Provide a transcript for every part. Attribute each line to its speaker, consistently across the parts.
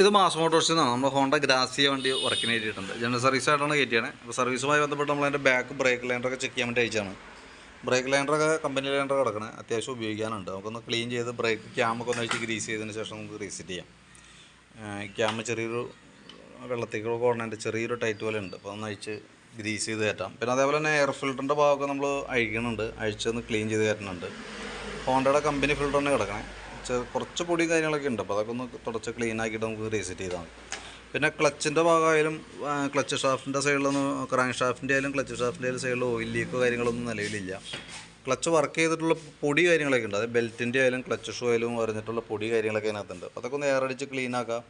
Speaker 1: ഇത് മാസം മോട്ടോഴ്സിൽ നിന്നാണ് നമ്മൾ ഹോണ്ട ഗ്രാസിയ വണ്ടി വർക്കിന് കയറ്റിയിട്ടുണ്ട്. ജനറൽ സർവീസ് ആയിട്ടാണ് കയറ്റിയാണ്. അപ്പോൾ സർവീസുമായി ബന്ധപ്പെട്ട് നമ്മൾ അതിന്റെ ബാക്ക് ബ്രേക്ക് ലൈൻഡറൊക്കെ ചെക്ക് ചെയ്യാൻ വേണ്ടി അയച്ചാണ് ബ്രേക്ക് ലൈൻഡറൊക്കെ കമ്പനി ലൈനർ കിടക്കണേ. അത്യാവശ്യം ഉപയോഗിക്കാനുണ്ട്. നമുക്കൊന്ന് ക്ലീൻ ചെയ്ത് ബ്രേക്ക് ക്യാമൊക്കെ ഒന്ന് അഴിച്ച് ഗ്രീസ് ചെയ്തതിന് ശേഷം നമുക്ക് റീസെറ്റ് ചെയ്യാം. ക്യാമ് ചെറിയൊരു വെള്ളത്തേക്ക് കോർണേന്റെ ചെറിയൊരു ടൈറ്റ് പോലെ ഉണ്ട്. അപ്പോൾ ഒന്ന് അഴിച്ച് ഗ്രീസ് ചെയ്ത് കയറ്റാം. പിന്നെ അതേപോലെ തന്നെ എയർ ഫിൽറ്ററിന്റെ ഭാഗമൊക്കെ നമ്മൾ അഴിക്കുന്നുണ്ട്. അഴിച്ചൊന്ന് ക്ലീൻ ചെയ്ത് കയറ്റുന്നുണ്ട്. ഹോണ്ടയുടെ കമ്പനി ഫിൽറ്റർ തന്നെ കിടക്കണേ. ചെ- കുറച്ച് പൊടി കാര്യങ്ങളൊക്കെ ഉണ്ട്. അപ്പോൾ അതൊക്കെ ഒന്ന് തുടച്ച് ക്ലീൻ ആക്കിയിട്ട് നമുക്ക് റീസെറ്റ് ചെയ്താൽ മതി. പിന്നെ ക്ലച്ചിന്റെ ഭാഗമായാലും ക്ലച്ച് ഷാഫ്റ്റിന്റെ സൈഡിലൊന്നും ക്രാങ്ക് ഷാഫ്റ്റിന്റെ ആയാലും ക്ലച്ച് ഷാഫ്റ്റിന്റെ ആയാലും സൈഡിൽ ഓയിൽ ലീക്കോ കാര്യങ്ങളൊന്നും നിലവിലില്ല. ക്ലച്ച് വർക്ക് ചെയ്തിട്ടുള്ള പൊടി കാര്യങ്ങളൊക്കെ ഉണ്ട്. അത് ബെൽറ്റിന്റെ ആയാലും ക്ലച്ച് ഷൂ ആയാലും പറഞ്ഞിട്ടുള്ള പൊടി കാര്യങ്ങളൊക്കെ അതിനകത്തുണ്ട്. അപ്പോൾ അതൊക്കെ ഒന്ന് എയർ അടിച്ച് ക്ലീൻ ആക്കാം.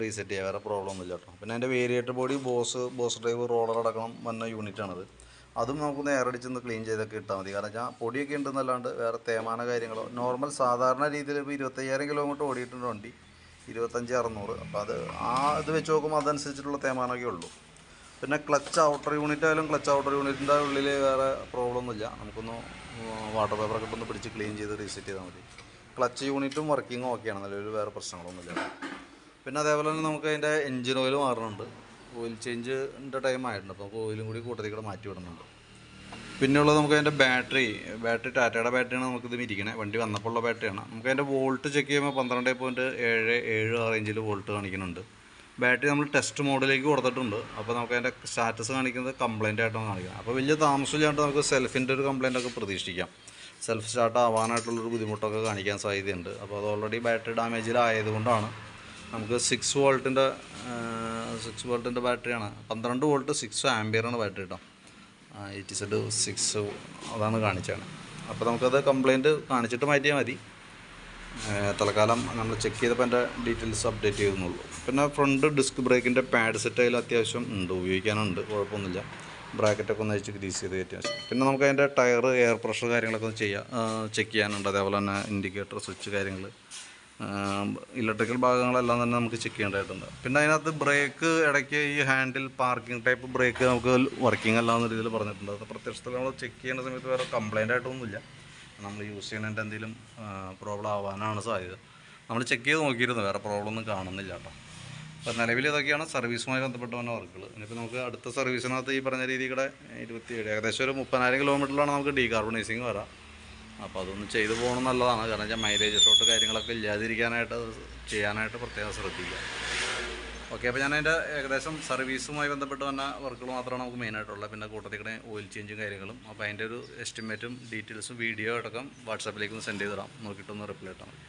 Speaker 1: റീസെറ്റ് ചെയ്യാം. വേറെ പ്രോബ്ലം ഒന്നുമില്ല കേട്ടോ. പിന്നെ അതിന്റെ variator body boss boss drive roller അടക്കണം വന്ന യൂണിറ്റാണത് അതും നമുക്കൊന്ന് എയറടിച്ചൊന്ന് ക്ലീൻ ചെയ്തൊക്കെ ഇട്ടാൽ മതി. കാരണം വെച്ചാൽ പൊടിയൊക്കെ ഉണ്ടെന്നല്ലാണ്ട് വേറെ തേമാന കാര്യങ്ങളോ നോർമൽ സാധാരണ രീതിയിൽ ഇപ്പോൾ ഇരുപത്തയ്യായിരം കിലോമീറ്റർ ഓടിയിട്ടുണ്ട് വണ്ടി. ഇരുപത്തഞ്ച് അറുന്നൂറ്. അപ്പോൾ അത് ആ ഇത് വെച്ച് നോക്കുമ്പോൾ അതനുസരിച്ചിട്ടുള്ള തേമാനമൊക്കെ ഉള്ളൂ. പിന്നെ ക്ലച്ച് ഔട്ടർ യൂണിറ്റ് ആയാലും ക്ലച്ച് ഔട്ടർ യൂണിറ്റിന്റെ ഉള്ളിൽ വേറെ പ്രോബ്ലം ഒന്നുമില്ല. നമുക്കൊന്ന് വാട്ടർ പേപ്പർ ഒക്കെ ഒന്ന് പിടിച്ച് ക്ലീൻ ചെയ്ത് റീസെറ്റ് ചെയ്താൽ മതി. ക്ലച്ച് യൂണിറ്റും വർക്കിങ്ങും ഓക്കെയാണ് നിലവിൽ വേറെ പ്രശ്നങ്ങളൊന്നുമില്ല. പിന്നെ അതേപോലെ തന്നെ നമുക്ക് അതിന്റെ എൻജിൻ ഓയിൽ മാറുന്നുണ്ട് ഓയിൽ ചേഞ്ചിന്റെ ടൈം ആയിട്ടുണ്ട് അപ്പോൾ നമുക്ക് ഓയിലും കൂടി കൂട്ടത്തിൽ കൂടെ മാറ്റി വിടുന്നുണ്ട്. പിന്നെയുള്ളത് നമുക്ക് അതിന്റെ ബാറ്ററി ബാറ്ററി ടാറ്റയുടെ ബാറ്ററിയാണ് നമുക്കിത് ഇരിക്കണേ. വണ്ടി വന്നപ്പോൾ ഉള്ള ബാറ്ററിയാണ് നമുക്ക് അതിന്റെ വോൾട്ട് ചെക്ക് ചെയ്യുമ്പോൾ പന്ത്രണ്ട് പോയിന്റ് ഏഴ് ഏഴ് ആ റേഞ്ചിൽ വോൾട്ട് കാണിക്കുന്നുണ്ട്. ബാറ്ററി നമ്മൾ ടെസ്റ്റ് മോഡിലേക്ക് കൊടുത്തിട്ടുണ്ട്. അപ്പോൾ നമുക്ക് അതിന്റെ സ്റ്റാറ്റസ് കാണിക്കുന്നത് കംപ്ലൈന്റ് ആയിട്ടാണ് കാണിക്കുന്നത്. അപ്പോൾ വലിയ താമസമില്ലാണ്ട് നമുക്ക് സെൽഫിന്റെ ഒരു കംപ്ലൈന്റ് ഒക്കെ പ്രതീക്ഷിക്കാം. സെൽഫ് സ്റ്റാർട്ട് ആവാനായിട്ടുള്ളൊരു ബുദ്ധിമുട്ടൊക്കെ കാണിക്കാൻ സാധ്യതയുണ്ട്. അപ്പോൾ അത് ഓൾറെഡി ബാറ്ററി ഡാമേജിലായതുകൊണ്ടാണ് നമുക്ക് സിക്സ് വോൾട്ടിന്റെ സിക്സ് വോൾട്ടിന്റെ ബാറ്ററിയാണ്. പന്ത്രണ്ട് വോൾട്ട് സിക്സ് ആംബിയറാണ് ബാറ്ററി കേട്ടോ എയ്റ്റി സെഡ് സിക്സ് അതാണ് കാണിച്ചാണ് അപ്പോൾ നമുക്കത് കംപ്ലയിന്റ് കാണിച്ചിട്ട് മാറ്റിയാൽ മതി. തൽക്കാലം നമ്മൾ ചെക്ക് ചെയ്തപ്പോൾ എന്റെ ഡീറ്റെയിൽസ് അപ്ഡേറ്റ് ചെയ്തെന്നുള്ളൂ. പിന്നെ ഫ്രണ്ട് ഡിസ്ക് ബ്രേക്കിന്റെ പാഡ് സെറ്റ് അതിൽ അത്യാവശ്യം ഉണ്ട്. ഉപയോഗിക്കാനുണ്ട്. കുഴപ്പമൊന്നുമില്ല. ബ്രാക്കറ്റൊക്കെ ഒന്ന് അഴിച്ച് ഗ്രീസ് ചെയ്ത് അത്യാവശ്യം. പിന്നെ നമുക്ക് അതിന്റെ ടയർ എയർ പ്രഷർ കാര്യങ്ങളൊക്കെ ഒന്ന് ചെയ്യാം ചെക്ക് ചെയ്യാനുണ്ട്. അതേപോലെ തന്നെ ഇൻഡിക്കേറ്റർ സ്വിച്ച് കാര്യങ്ങൾ ഇലക്ട്രിക്കൽ ഭാഗങ്ങളെല്ലാം തന്നെ നമുക്ക് ചെക്ക് ചെയ്യേണ്ടതായിട്ടുണ്ട്. പിന്നെ അതിനകത്ത് ബ്രേക്ക് ഇടയ്ക്ക് ഈ ഹാൻഡിൽ പാർക്കിംഗ് ടൈപ്പ് ബ്രേക്ക് നമുക്ക് വർക്കിംഗ് അല്ല എന്ന രീതിയിൽ പറഞ്ഞിട്ടുണ്ട്. അത് പ്രത്യക്ഷത്തിൽ നമ്മൾ ചെക്ക് ചെയ്യുന്ന സമയത്ത് വേറെ കംപ്ലൈന്റ് ആയിട്ടൊന്നുമില്ല. നമ്മൾ യൂസ് ചെയ്യുന്നതിന്റെ എന്തെങ്കിലും പ്രോബ്ലം ആവാനാണ് സാധ്യത. നമ്മൾ ചെക്ക് ചെയ്ത് നോക്കിയിരുന്നു വേറെ പ്രോബ്ലം ഒന്നും കാണുന്നില്ല കേട്ടോ. അപ്പോൾ നിലവിൽ ഇതൊക്കെയാണ് സർവീസുമായി ബന്ധപ്പെട്ട് വന്ന വർക്കുകൾ ഇനിയിപ്പോൾ നമുക്ക് അടുത്ത സർവീസിനകത്ത് ഈ പറഞ്ഞ രീതിയുടെ ഇരുപത്തിയേഴ് ഏകദേശം ഒരു മുപ്പതിനായിരം കിലോമീറ്ററിലാണ് നമുക്ക് ഡീകാർബണൈസിങ് വരാം. അപ്പോൾ അതൊന്ന് ചെയ്തു പോകണം നല്ലതാണ്. കാരണം വെച്ചാൽ മൈലേജ് ഷോട്ട് കാര്യങ്ങളൊക്കെ ഇല്ലാതിരിക്കാനായിട്ട് ചെയ്യാനായിട്ട് പ്രത്യേകം ശ്രദ്ധിക്കുക. ഓക്കെ അപ്പോൾ ഞാൻ അതിന്റെ ഏകദേശം സർവീസുമായി ബന്ധപ്പെട്ട് വന്ന വർക്കുകൾ മാത്രമാണ് നമുക്ക് മെയിനായിട്ടുള്ളത് പിന്നെ കൂട്ടത്തിൽ കൂടെ ഓയിൽ ചേഞ്ചും കാര്യങ്ങളും. അപ്പോൾ അതിന്റെ ഒരു എസ്റ്റിമേറ്റും ഡീറ്റെയിൽസും വീഡിയോ അടക്കം വാട്സാപ്പിലേക്ക് ഒന്ന് സെൻഡ് ചെയ്തിടാം നോക്കിയിട്ടൊന്ന് റിപ്ലൈ ഇട്ടാൽ മതി.